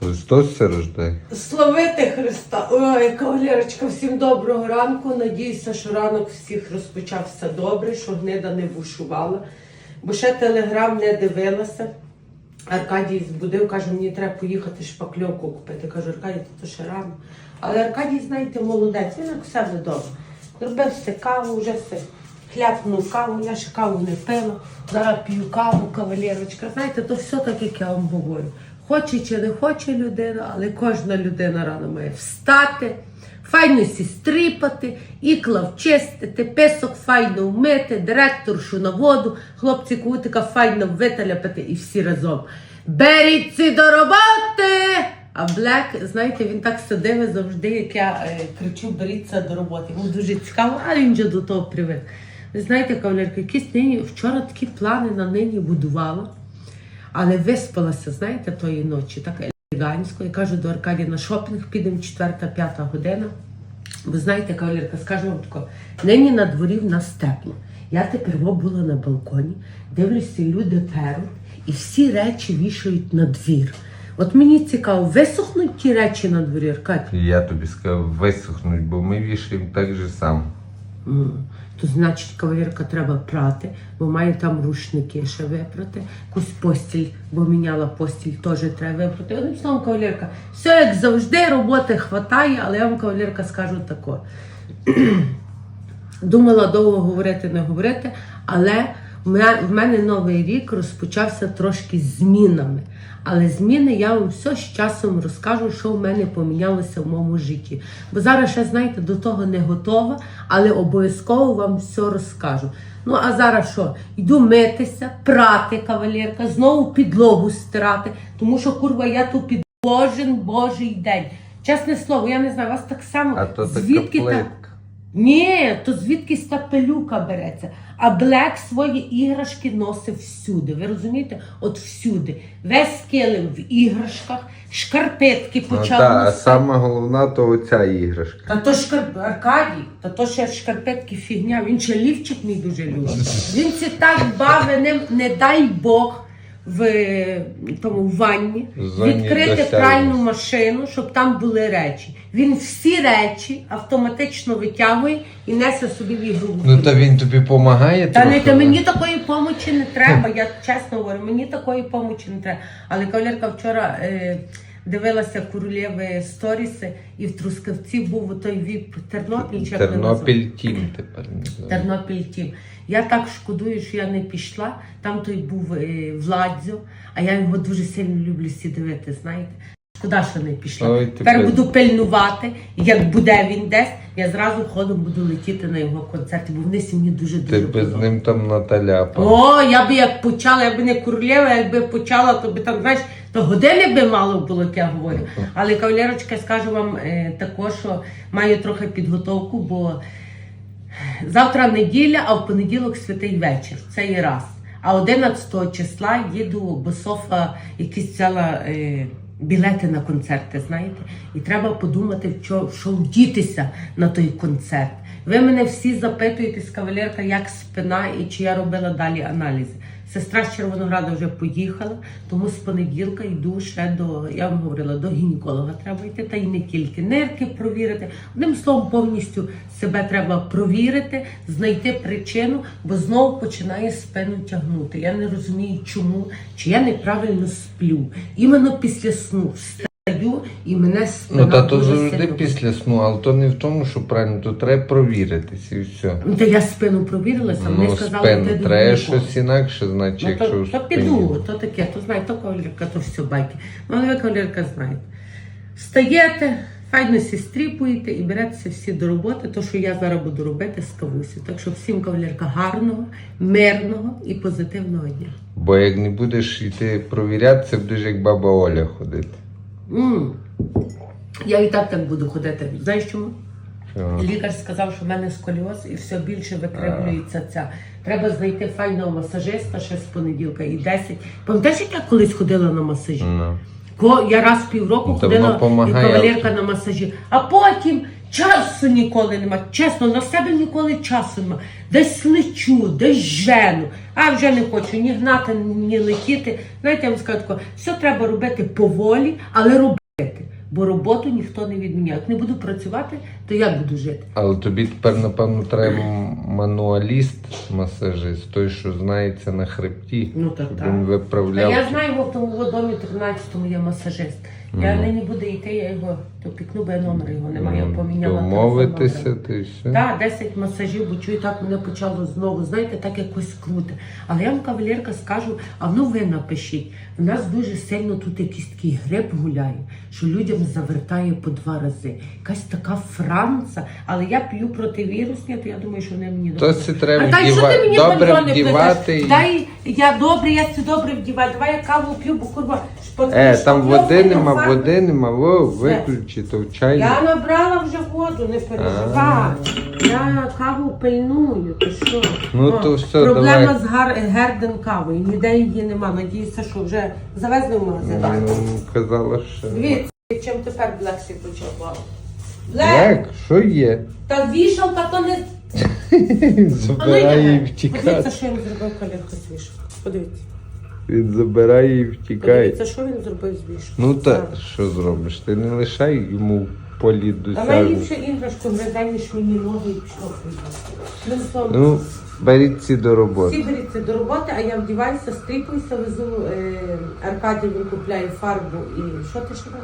Христос се рождає. Славити Христа! Ой, кавалерочка, всім доброго ранку. Надіюся, що ранок всіх розпочався добре, що гнида не бушувала. Бо ще телеграм не дивилася. Аркадій збудив, каже, мені треба поїхати шпакльовку купити. Кажу, Аркадій, то ще рано. Але Аркадій, знаєте, молодець, він як все вдома. Зробив все каву, вже все хляпнув каву, я ще каву не пила. Зараз п'ю каву, кавалерочка. Знаєте, то все так, як я вам говорю. Хоче чи не хоче людина, але кожна людина рано має встати, файно сі стріпати, ікла вчистити, песок файно вмити, директоршу на воду, хлопці кутика файно виталяпати і всі разом. Беріться до роботи! А Блек, знаєте, він так сидив завжди, як я е, кричу, беріться до роботи. Йому дуже цікаво, але він вже до того привик. Ви знаєте, кавалерка, якісь нині вчора такі плани на нині будувала. Але виспалася, знаєте, тої ночі, так елегантсько. Я кажу до Аркадія на шопінг підемо четверта-п'ята година. Бо знаєте, кавалерка, скажу вам тако, нині на дворі в нас тепло. Я тепер була на балконі, дивлюся, люди перуть і всі речі вішають на двір. От мені цікаво, висохнуть ті речі на дворі, Аркадій? Я тобі сказав, висохнуть, бо ми вішаємо так же само. М, То значить, кавалерка треба прати, бо має там рушники ще випрати. Якусь постіль, бо міняла постіль, теж треба випрати. Одним словом, кавалерка, все як завжди, роботи хватає, але я вам кавалерка скажу тако. Думала довго говорити, не говорити, але в мене, новий рік розпочався трошки з змінами. Але зміни я вам все з часом розкажу, що в мене помінялося в моєму житті. Бо зараз ще, знаєте, до того не готова, але обов'язково вам все розкажу. Ну а зараз що? Йду митися, прати кавалерка, знову підлогу стирати, тому що курва я тут під кожен божий день. Чесне слово, я не знаю, вас так само А то звідки та плитка. Ні, то звідкись та пилюка береться. А Блек свої іграшки носив всюди. Ви розумієте? От всюди. Весь килим в іграшках, шкарпетки почав та, а носити. сама головна то оця іграшка. Та то шкарп... Аркадій, та то ще шкарпетки фігня. Він ще лівчик мій дуже любить. Він це так бавить, ним, не дай Бог. В тому ванні Зоні відкрити пральну машину, щоб там були речі. Він всі речі автоматично витягує і несе собі в ігрову. Ну та він тобі допомагає Та не та мені такої помочі не треба. Я чесно говорю, мені такої помочі не треба. Але кавалерка вчора е, дивилася королєви сторіси, і в Трускавці був той віп Тернопіль. Тернопіль тім тепер. Тернопіль тім. Я так шкодую, що я не пішла. Там той був е, Владзо, а я його дуже сильно люблю всі дивити, знаєте. Шкода, що не пішла. Ой, Тепер буду пильнувати, як буде він десь, я зразу ходом буду летіти на його концерти, бо вони мені дуже Ти дуже би з ним там наталяпав. О, я би як почала, я би не королева, якби почала, то би там, знаєш, то години би мало було, як я говорю. Але кавалерочка, скажу вам е, також, що маю трохи підготовку, бо завтра неділя, а в понеділок святий вечір. Це є раз. А 11 числа їду, бо Софа якісь взяла е, білети на концерти, знаєте, і треба подумати, що, що вдітися на той концерт. Ви мене всі запитуєте з кавалерка, як спина і чи я робила далі аналізи. Сестра з Червонограда вже поїхала, тому з понеділка йду ще до, я вам говорила, до гінеколога треба йти, та й не тільки нирки провірити. Одним словом, повністю себе треба провірити, знайти причину, бо знову починає спину тягнути. Я не розумію, чому, чи я неправильно сплю. Іменно після сну встаю і мене спина. Ну та то дуже завжди сильно після сну, але то не в тому, що правильно, то треба провіритись і все. Ну, Та я спину провірилася, вони Ну, сказали, ти до треба щось інакше, значить, Ну, якщо то, в то спині. піду, то таке, то знає, то кавалерка, то все байки. Ну, але ви кавалерка знаєте. Встаєте, файно сі стріпуєте і беретеся всі до роботи, то, що я зараз буду робити з кавусі. Так що всім кавалерка гарного, мирного і позитивного дня. Бо як не будеш йти провірятися, будеш як баба Оля ходити. М Я і так так буду ходити. Знаєш чому? Лікар сказав, що в мене сколіоз і все більше викривлюється ця. Треба знайти файного масажиста ще з понеділка і 10. Пам'ятаєш, як я колись ходила на масажі? Ну. Ко я раз в півроку Ну, то ходила воно і помагає. кавалерка на масажі. А потім Часу ніколи нема. Чесно, на себе ніколи часу нема. Десь лечу, десь жену. А вже не хочу ні гнати, ні летіти. Знаєте, я вам скажу тако, все треба робити поволі, але робити. Бо роботу ніхто не відміняє. Як не буду працювати, то як буду жити? Але тобі тепер, напевно, треба мануаліст, масажист, той, що знається на хребті. Ну, так, щоб так. Він А я знаю, в тому домі 13-му є масажист. Я нині буду йти, я його допікну, бо я номер його немає. Я поміняла. Домовитися, ти все. Так, 10 масажів, бо чую, так мене почало знову, знаєте, так якось круте. Але я вам, кавалерка, скажу, а ну ви напишіть. У нас дуже сильно тут якийсь такий гриб гуляє, що людям завертає по два рази. Якась така франца, але я п'ю противірусні, то я думаю, що вони мені То це треба А дай, що ти мені добре вдівати плетеш? Дай, я добре, я це добре вдіваю. Давай я каву п'ю, бо курва Е, там води нема, води нема, во, виключи, то в чайник. Я набрала вже воду, не переживай. Я каву пильную, ти що? Ну, О, то все, Проблема давай. з гар... герден кавою, ніде її нема. Надіюся, що вже завезли в магазин. Ну, казала, що. Дивіться, чим тепер Блексі почав. Як? Що є? Та вішалка то не... Забирає і Подивіться, втікає. що він зробив калірка з вішалки. Подивіться. Він забирає і втікає. Подивіться, що він зробив з вішалки. Ну та що зробиш? Ти не лишай йому полі А досягнути. найліпше іграшку ніж мені ноги і пішов. Ну, словом, Ну, беріть ці до Всі роботи. беріться до роботи, а я вдіваюся, стріпуюся, везу е, Аркадій, він купляє фарбу і що ти ще там?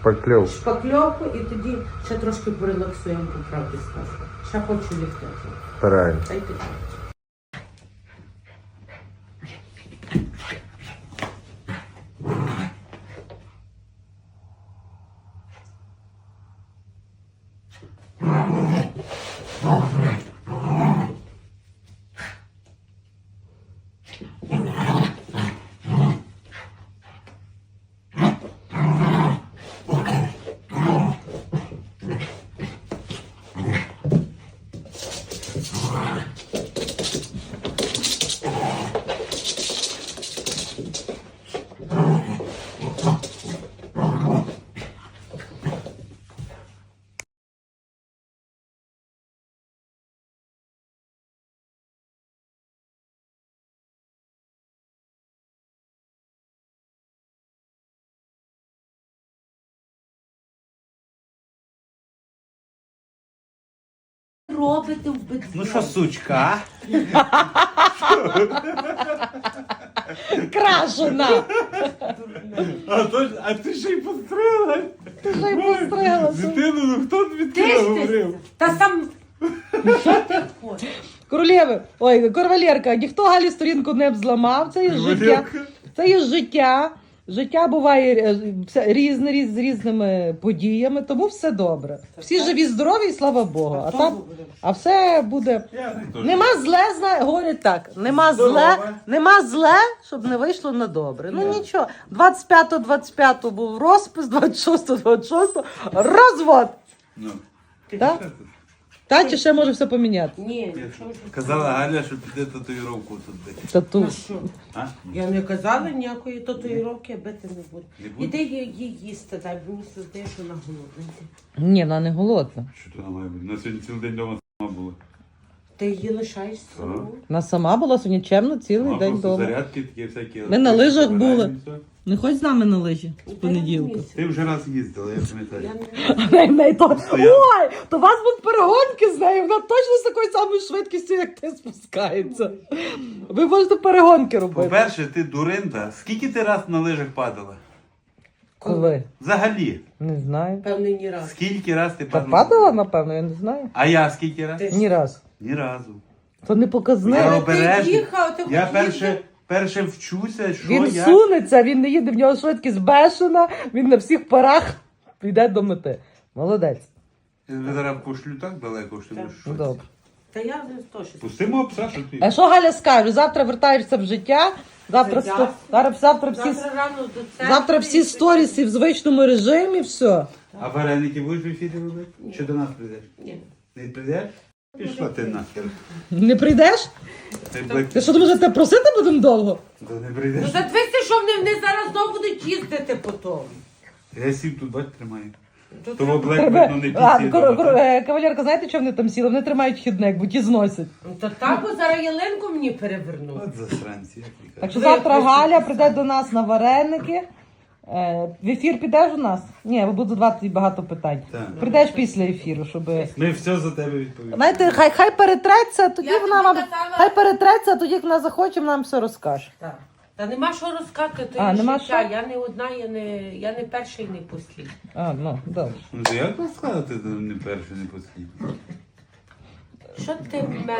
Шпакльов. Шпакльовку і тоді ще трошки порелаксуємо, по правді скажу. Ще хочу ліфти. Правильно. Та й ти. Добре. Робите в битві. Ну що, сучка, Крашена! а? То, а ти ще й постригла? Ти вже й постриглася. Дитину, ну хто тобі Ти таке ж ти, говорив? та сам. Що ти хочеш? Королєви, ой, корвалерка, ніхто Галі сторінку не б зламав. Це є життя. Це є життя. Життя буває е, все різне, різ, з різними подіями, тому все добре. Всі живі, здорові, і слава Богу. А там, а все буде. Нема зле, знає, говорять так. Нема зле, нема зле, щоб не вийшло на добре. Ну нічого. 25-25 був розпис, 26-26 розвод. Ну. Так? Та чи ще може все поміняти? Ні. Казала Галя, що піде татуїровку тут бити. Тату. Ну що? А? Я не казала ніякої татуїровки, бити не буду. Не буде? Іди її їсти, дай, бо мені все що вона голодна. Ні, вона не голодна. Що тут має бути? На сьогодні цілий день вдома сама була. Ти її лишаєш саму. Вона сама була сьогодні чемно цілий А день просто вдома. зарядки такі всякі. Ми на лижах були. Не хоч з нами на лижі з понеділка. Ти вже раз їздила, я пам'ятаю. Ой, то у вас будуть перегонки з нею, вона точно з такою самою швидкістю, як ти спускається. Ви можете перегонки робити. По-перше, ти дуринда. Скільки ти раз на лижах падала? Коли? Взагалі. Не знаю. певний ні раз. Скільки раз ти Та падала? падала, напевно, я не знаю. А я скільки раз? Ти- Ні разу. Ні разу. То не показне. Я обережний. їхав, ти Я хоч перше, їздив. Перше вчуся, що Він я. сунеться, він не їде, в нього швидкість бешена, він на всіх парах йде до мети. Молодець. Я тебе зараз пошлю так далеко, що ти будеш Ну. Добре. Та я не теж. Пустимо пса, що ти. А що Галя скаже? Завтра вертаєшся в життя. Завтра, сто... зараз, завтра всі, Завтра рано до церкви. завтра всі і- сторіси в звичному режимі, все. А вареники будеш в ефірі робити? Чи до нас прийдеш? Ні. Не прийдеш? Пішла ти нахер. Не прийдеш? Ти. Ти що думаєш, я тебе просити будемо довго? То не Ну прийдеш. задивися, що вони, вони зараз знову будуть їздити по тому. Я сів тут, бач, тримаю. Тут Тому треба- блек видно не А, підсідало, кор- кор- е, кавалерка, знаєте, чому вони там сіли? Вони тримають хідник, бо ті зносять. Ну, То так, бо зараз ялинку мені перевернув. От засранці, як Так що завтра Галя прийде до нас на вареники. Е, В ефір підеш у нас? Ні, ви буду задавати багато питань. Так. Прийдеш після ефіру, щоб. Ми все за тебе відповімо. Знаєте, хай хай перетреться, тоді Я вона тобі вам казала- хай перетреться, а тоді як вона захоче, вона нам все розкаже. Так. Та нема що розказати, то А, нема життя. що? Я не одна, я не, я не перша і не послідня. А, ну добре. Ну то як ви сказати, не перше, не посліднє? Що ти в мене?